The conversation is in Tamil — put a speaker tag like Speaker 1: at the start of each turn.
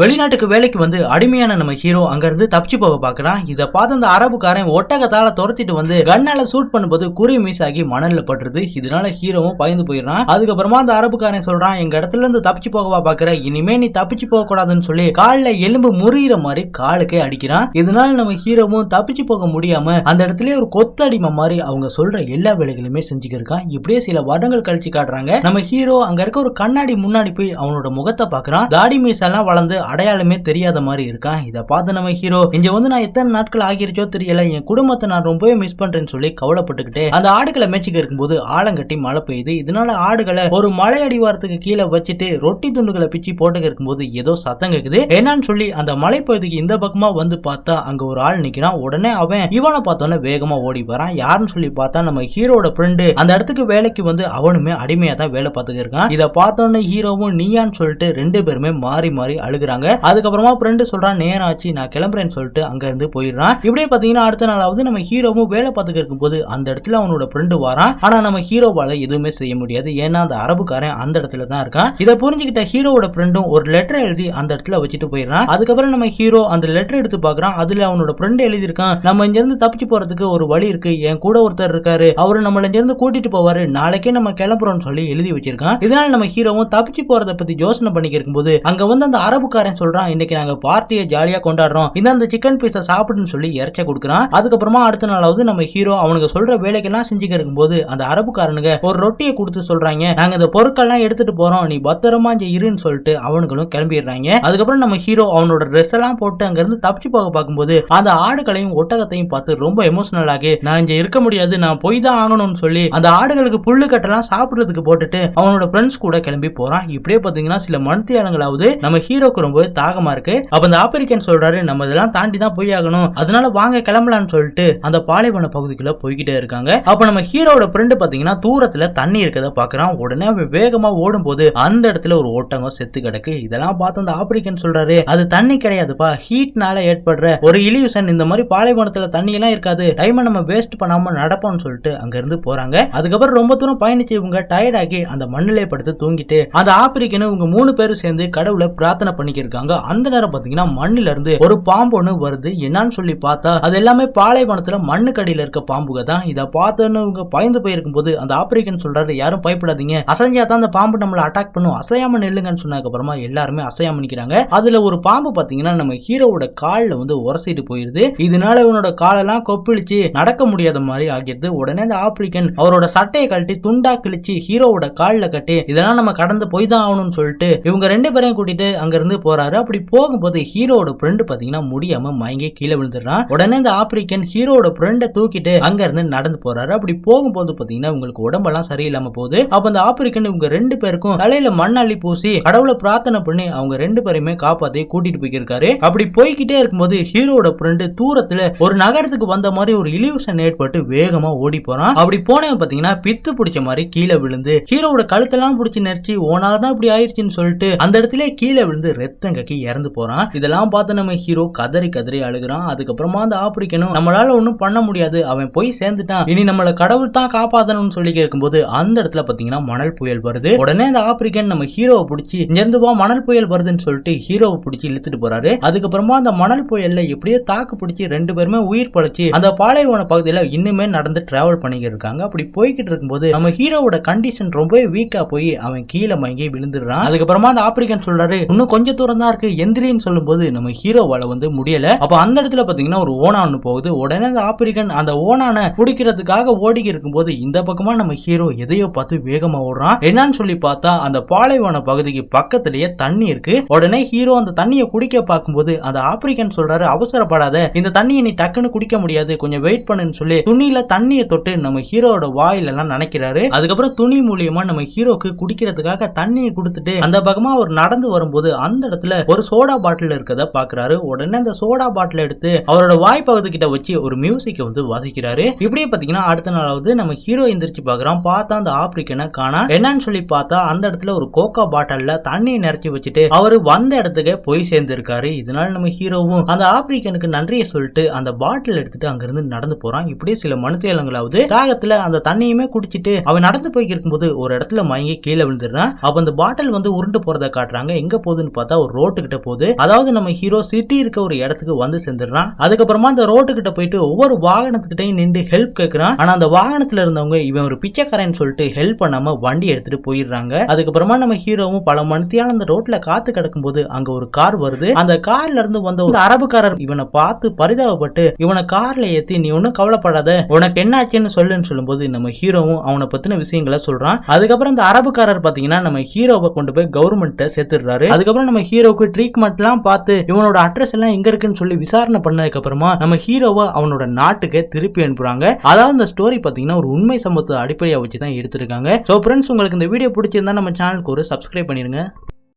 Speaker 1: வெளிநாட்டுக்கு வேலைக்கு வந்து அடிமையான நம்ம ஹீரோ அங்கிருந்து தப்பிச்சு போக பாக்குறான் இதை பார்த்து அந்த அரபுக்காரன் ஒட்டகத்தால துரத்திட்டு வந்து கண்ணால சூட் பண்ணும்போது குறி மிஸ் ஆகி மணல்ல பட்டுருது. இதனால ஹீரோவும் பயந்து போயிடுறான். அதுக்கப்புறமா அந்த அரபுக்காரன் சொல்றான் எங்க இடத்துல இருந்து தப்பிச்சு போகவா பாக்குற இனிமே நீ தப்பிச்சு போக கூடாதுன்னு சொல்லி கால்ல எலும்பு முறிகிற மாதிரி காலுக்கே அடிக்கிறான். இதனால நம்ம ஹீரோவும் தப்பிச்சு போக முடியாம அந்த இடத்துல ஒரு கொத்தடிமை மாதிரி அவங்க சொல்ற எல்லா வேலைகளுமே செஞ்சுக்கிருக்கான் இப்படியே சில வருடங்கள் கழிச்சு காட்டுறாங்க. நம்ம ஹீரோ அங்க இருக்க ஒரு கண்ணாடி முன்னாடி போய் அவனோட முகத்தை பாக்குறான் தாடி மீசெல்லாம் வளர்ந்து அடையாளமே தெரியாத மாதிரி இருக்கான் இதை பார்த்து நம்ம ஹீரோ இங்க வந்து நான் எத்தனை நாட்கள் ஆகிருச்சோ தெரியல என் குடும்பத்தை நான் ரொம்பவே மிஸ் பண்றேன்னு சொல்லி கவலைப்பட்டுக்கிட்டு அந்த ஆடுகளை மேய்ச்சிக்க இருக்கும்போது ஆலங்கட்டி மழை பெய்யுது. இதனால ஆடுகளை ஒரு மலை அடிவாரத்துக்கு கீழே வச்சுட்டு ரொட்டி துண்டுகளை பிச்சு போட்டுக்க இருக்கும்போது ஏதோ சத்தம் கேக்குது. என்னன்னு சொல்லி அந்த மலைப்பகுதிக்கு இந்த பக்கமா வந்து பார்த்தா அங்க ஒரு ஆள் நிக்கிறான். உடனே அவன் இவனை பார்த்தோன்னே வேகமா ஓடி வரான். யாருன்னு சொல்லி பார்த்தா நம்ம ஹீரோட ஃப்ரெண்டு அந்த இடத்துக்கு வேலைக்கு வந்து அவனுமே அடிமையா தான் வேலை பார்த்துக்க இருக்கான். இதை பார்த்தோன்னே ஹீரோவும் நீயான்னு சொல்லிட்டு ரெண்டு பேருமே மாறி மாறி அழுகிறான் அதுக்கப்புறமா ஃப்ரெண்டு சொல்றான் நேரம் ஆச்சு நான் கிளம்புறேன்னு சொல்லிட்டு அங்க இருந்து போயிடுறான். இப்படியே பாத்தீங்கன்னா அடுத்த நாளாவது நம்ம ஹீரோவும் வேலை பார்த்துக்க இருக்கும்போது அந்த இடத்துல அவனோட ஃப்ரெண்டு வரான். ஆனா நம்ம ஹீரோவால எதுவுமே செய்ய முடியாது. ஏன்னா அந்த அரபுக்காரன் அந்த இடத்துல தான் இருக்கான். இதை புரிஞ்சுக்கிட்ட ஹீரோவோட ஃப்ரெண்டும் ஒரு லெட்டர் எழுதி அந்த இடத்துல வச்சுட்டு போயிடுறான். அதுக்கப்புறம் நம்ம ஹீரோ அந்த லெட்டர் எடுத்து பாக்குறான் அதுல அவனோட ஃப்ரெண்டு எழுதியிருக்கான். நம்ம இங்க இருந்து தப்பிச்சு போறதுக்கு ஒரு வழி இருக்கு. என் கூட ஒருத்தர் இருக்காரு. அவரு நம்மள இங்க இருந்து கூட்டிட்டு போவாரு. நாளைக்கே நம்ம கிளம்புறோம்னு சொல்லி எழுதி வச்சிருக்கான். இதனால நம்ம ஹீரோவும் தப்பிச்சு போறத பத்தி யோசனை பண்ணிக்க இருக்கும்போது அங்க வந்து அந்த அரபுக்காரன் சொல்றான் இன்னைக்கு நாங்க பார்ட்டியை ஜாலியா கொண்டாடுறோம். இந்த அந்த சிக்கன் பீஸை சாப்பிடுன்னு சொல்லி இறைச்ச கொடுக்குறான். அதுக்கப்புறமா அடுத்த நாளாவது நம்ம ஹீரோ அவனுக்கு சொல்ற வேலைக்கெல்லாம் செஞ்சுக்க இருக்கும்போது அந்த அரபுக்காரனுங்க ஒரு ரொட்டியை கொடுத்து சொல்றாங்க நாங்க இந்த பொருட்கள்லாம் எடுத்துட்டு போறோம். நீ பத்திரமா இங்க இருன்னு சொல்லிட்டு அவனுங்களும் கிளம்பிடுறாங்க. அதுக்கப்புறம் நம்ம ஹீரோ அவனோட ட்ரெஸ் எல்லாம் போட்டு அங்க இருந்து தப்பிச்சு போக பார்க்கும்போது அந்த ஆடுகளையும் ஒட்டகத்தையும் பார்த்து ரொம்ப எமோஷனல் ஆகி நான் இங்க இருக்க முடியாது. நான் போய் தான் ஆகணும்னு சொல்லி அந்த ஆடுகளுக்கு புல்லு கட்டெல்லாம் சாப்பிடுறதுக்கு போட்டுட்டு அவனோட ஃப்ரெண்ட்ஸ் கூட கிளம்பி போறான். இப்படியே பாத்தீங்கன்னா சில மனத்தியாளங்களாவது நம்ம ஹீரோக்கு ரொம்பவே தாகமா இருக்கு. அப்ப அந்த ஆப்பிரிக்கன் சொல்றாரு நம்ம இதெல்லாம் தாண்டி தான் போய் ஆகணும் அதனால வாங்க கிளம்பலாம்னு சொல்லிட்டு அந்த பாலைவன பகுதிக்குள்ள போய்கிட்டே இருக்காங்க. அப்ப நம்ம ஹீரோட ஃப்ரெண்டு பாத்தீங்கன்னா தூரத்துல தண்ணி இருக்கிறத பாக்குறான். உடனே அவன் வேகமா ஓடும் போது அந்த இடத்துல ஒரு ஒட்டகம் செத்து கிடக்கு. இதெல்லாம் பார்த்து அந்த ஆப்பிரிக்கன் சொல்றாரு அது தண்ணி கிடையாதுப்பா. ஹீட்னால ஏற்படுற ஒரு இலியூஷன் இந்த மாதிரி பாலைவனத்துல தண்ணி எல்லாம் இருக்காது. டைமை நம்ம வேஸ்ட் பண்ணாம நடப்போம்னு சொல்லிட்டு அங்க இருந்து போறாங்க. அதுக்கப்புறம் ரொம்ப தூரம் பயணிச்சு இவங்க டயர்ட் ஆகி அந்த மண்ணிலே படுத்து தூங்கிட்டு அந்த ஆப்பிரிக்கனு இவங்க மூணு பேரும் சேர்ந்து கடவுளை பிரார்த்தனை பண்ணி பண்ணிக்கிருக்காங்க அந்த நேரம் பார்த்தீங்கன்னா மண்ணுல இருந்து ஒரு பாம்பு ஒன்று வருது. என்னன்னு சொல்லி பார்த்தா அது எல்லாமே பாலைவனத்துல மண்ணுக்கடியில இருக்க பாம்புக தான் இதை பார்த்தோன்னு இவங்க பயந்து போயிருக்கும் போது அந்த ஆப்பிரிக்கன் சொல்றாரு யாரும் பயப்படாதீங்க. அசைஞ்சா தான் அந்த பாம்பு நம்மளை அட்டாக் பண்ணும். அசையாம நெல்லுங்கன்னு சொன்னதுக்கு அப்புறமா எல்லாருமே அசையாம நிக்கிறாங்க. அதுல ஒரு பாம்பு பாத்தீங்கன்னா நம்ம ஹீரோவோட காலில் வந்து உரசிட்டு போயிருது. இதனால இவனோட காலெல்லாம் கொப்பிளிச்சு நடக்க முடியாத மாதிரி ஆகிடுது. உடனே அந்த ஆப்பிரிக்கன் அவரோட சட்டையை கழட்டி துண்டா கிழிச்சு ஹீரோவோட காலில் கட்டி இதெல்லாம் நம்ம கடந்து போய் தான் ஆகணும்னு சொல்லிட்டு இவங்க ரெண்டு பேரையும் கூட்டிட்டு அங்கிருந்து போறாரு. அப்படி போகும்போது ஹீரோட ஃப்ரெண்டு பாத்தீங்கன்னா முடியாம மயங்கி கீழே விழுந்துடுறான். உடனே இந்த ஆப்பிரிக்கன் ஹீரோட ஃப்ரெண்டை தூக்கிட்டு அங்க இருந்து நடந்து போறாரு. அப்படி போகும்போது பாத்தீங்கன்னா உங்களுக்கு உடம்பெல்லாம் சரியில்லாம போகுது. அப்ப அந்த ஆப்பிரிக்கன் இவங்க ரெண்டு பேருக்கும் தலையில மண் அள்ளி பூசி கடவுளை பிரார்த்தனை பண்ணி அவங்க ரெண்டு பேருமே காப்பாத்தி கூட்டிட்டு போயிருக்காரு அப்படி போய்கிட்டே இருக்கும்போது ஹீரோட ஃப்ரெண்டு தூரத்துல ஒரு நகரத்துக்கு வந்த மாதிரி ஒரு இலியூஷன் ஏற்பட்டு வேகமா ஓடி போறான். அப்படி போனவன் பாத்தீங்கன்னா பித்து பிடிச்ச மாதிரி கீழே விழுந்து ஹீரோவோட கழுத்தெல்லாம் பிடிச்சி நெரிச்சு ஓனால தான் இப்படி ஆயிடுச்சுன்னு சொல்லிட்டு அந்த இடத்துல கீழே விழுந்து ரத்தம் கக்கி இறந்து போறான். இதெல்லாம் பார்த்து நம்ம ஹீரோ கதறி கதறி அழுகுறான். அதுக்கப்புறமா அந்த ஆப்பிரிக்கனும் நம்மளால ஒன்றும் பண்ண முடியாது. அவன் போய் சேர்ந்துட்டான். இனி நம்மள கடவுள் தான் காப்பாத்தணும்னு சொல்லி கேட்கும்போது அந்த இடத்துல பாத்தீங்கன்னா மணல் புயல் வருது. உடனே அந்த ஆப்பிரிக்கன் நம்ம ஹீரோவை பிடிச்சி இங்க இருந்து வா மணல் புயல் வருதுன்னு சொல்லிட்டு ஹீரோவை பிடிச்சி இழுத்துட்டு போறாரு. அதுக்கப்புறமா அந்த மணல் புயல்ல எப்படியோ தாக்கு பிடிச்சி ரெண்டு பேருமே உயிர் பழச்சி அந்த பாலைவன பகுதியில இன்னுமே நடந்து டிராவல் பண்ணிக்கிட்டு இருக்காங்க. அப்படி போய்கிட்டு இருக்கும்போது நம்ம ஹீரோவோட கண்டிஷன் ரொம்பவே வீக்கா போய் அவன் கீழே மயங்கி விழுந்துடுறான். அதுக்கப்புறமா அந்த ஆப்பிரிக்கன் சொல்றாரு இன்னும் கொஞ்சம் தூரம் தான் இருக்கு. எந்திரின்னு சொல்லும்போது நம்ம ஹீரோவால வந்து முடியல. அப்ப அந்த இடத்துல பாத்தீங்கன்னா ஒரு ஓனா போகுது. உடனே அந்த ஆப்பிரிக்கன் அந்த ஓனான பிடிக்கிறதுக்காக ஓடி இருக்கும்போது இந்த பக்கமா நம்ம ஹீரோ எதையோ பார்த்து வேகமா ஓடுறான். என்னன்னு சொல்லி பார்த்தா அந்த பாலைவன பகுதிக்கு பக்கத்திலேயே தண்ணி இருக்கு. உடனே ஹீரோ அந்த தண்ணியை குடிக்க பார்க்கும்போது அந்த ஆப்பிரிக்கன் சொல்றாரு அவசரப்படாத. இந்த தண்ணியை நீ டக்குன்னு குடிக்க முடியாது. கொஞ்சம் வெயிட் பண்ணுன்னு சொல்லி துணியில தண்ணியை தொட்டு நம்ம ஹீரோட வாயில எல்லாம் நினைக்கிறாரு. அதுக்கப்புறம் துணி மூலியமா நம்ம ஹீரோக்கு குடிக்கிறதுக்காக தண்ணியை கொடுத்துட்டு அந்த பக்கமா அவர் நடந்து வரும்போது அந்த இடத்துல ஒரு சோடா பாட்டில் இருக்கத பாக்குறாரு. உடனே அந்த சோடா பாட்டில் எடுத்து அவரோட வாய் பகுதி கிட்ட வச்சு ஒரு மியூசிக்கை வந்து வாசிக்கிறாரு. இப்படியே பாத்தீங்கன்னா அடுத்த நாளாவது நம்ம ஹீரோ எந்திரிச்சு பாக்குறோம் பார்த்தா அந்த ஆப்பிரிக்கனை காணா. என்னன்னு சொல்லி பார்த்தா அந்த இடத்துல ஒரு கோக்கா பாட்டில்ல தண்ணியை நிறைச்சி வச்சுட்டு அவரு வந்த இடத்துக்கு போய் சேர்ந்திருக்காரு. இதனால நம்ம ஹீரோவும் அந்த ஆப்பிரிக்கனுக்கு நன்றியை சொல்லிட்டு அந்த பாட்டில் எடுத்துட்டு அங்கிருந்து நடந்து போறான். இப்படியே சில மனுத்தியலங்களாவது தாகத்துல அந்த தண்ணியுமே குடிச்சிட்டு அவன் நடந்து போய் இருக்கும்போது ஒரு இடத்துல மயங்கி கீழே விழுந்துடுறான். அப்ப அந்த பாட்டில் வந்து உருண்டு போறத காட்டுறாங்க. எங்க போகுதுன்னு பார்த்தா ஒரு ரோட்டு கிட்ட போகுது. அதாவது நம்ம ஹீரோ சிட்டி இருக்க ஒரு இடத்துக்கு வந்து சேர்ந்துடுறான் அதுக்கப்புறமா அந்த ரோட்டு கிட்ட போயிட்டு ஒவ்வொரு வாகனத்துக்கிட்டையும் நின்று ஹெல்ப் கேட்கிறான் ஆனா அந்த வாகனத்துல இருந்தவங்க இவன் ஒரு பிச்சைக்காரன் சொல்லிட்டு ஹெல்ப் பண்ணாம வண்டி எடுத்துட்டு போயிடுறாங்க. அதுக்கப்புறமா நம்ம ஹீரோவும் பல மணித்தியான அந்த ரோட்ல காத்து கிடக்கும் போது அங்க ஒரு கார் வருது. அந்த கார்ல இருந்து வந்த ஒரு அரபுக்காரர் இவனை பார்த்து பரிதாபப்பட்டு இவனை கார்ல ஏத்தி நீ ஒன்னும் கவலைப்படாத. உனக்கு என்னாச்சுன்னு சொல்லுன்னு சொல்லும்போது நம்ம ஹீரோவும் அவனை பத்தின விஷயங்களை சொல்றான். அதுக்கப்புறம் அந்த அரபுக்காரர் பாத்தீங்கன்னா நம்ம ஹீரோவை கொண்டு போய் கவர்மெண்ட்ட சேர்த்துடுறாரு. அதுக்கப்புறம் நம்ம ஹீரோக்கு ட்ரீட்மெண்ட் எல்லாம் பார்த்து இவனோட அட்ரஸ் எல்லாம் எங்க இருக்குன்னு சொல்லி விசாரணை பண்ணதுக்கு அப்புறமா நம்ம ஹீரோவை அவனோட நாட்டுக்கு திருப்பி அனுப்புறாங்க. அதாவது இந்த ஸ்டோரி பாத்தீங்கன்னா ஒரு உண்மை சம்பவத்தை அடிப்படையா வச்சு தான் எடுத்திருக்காங்க. ஸோ ஃப்ரெண்ட்ஸ் உங்களுக்கு இந்த வீடியோ பிடிச்சிருந்தா நம்ம சேனலுக்கு ஒரு சப்ஸ்கிரைப் பண்ணிருங்க.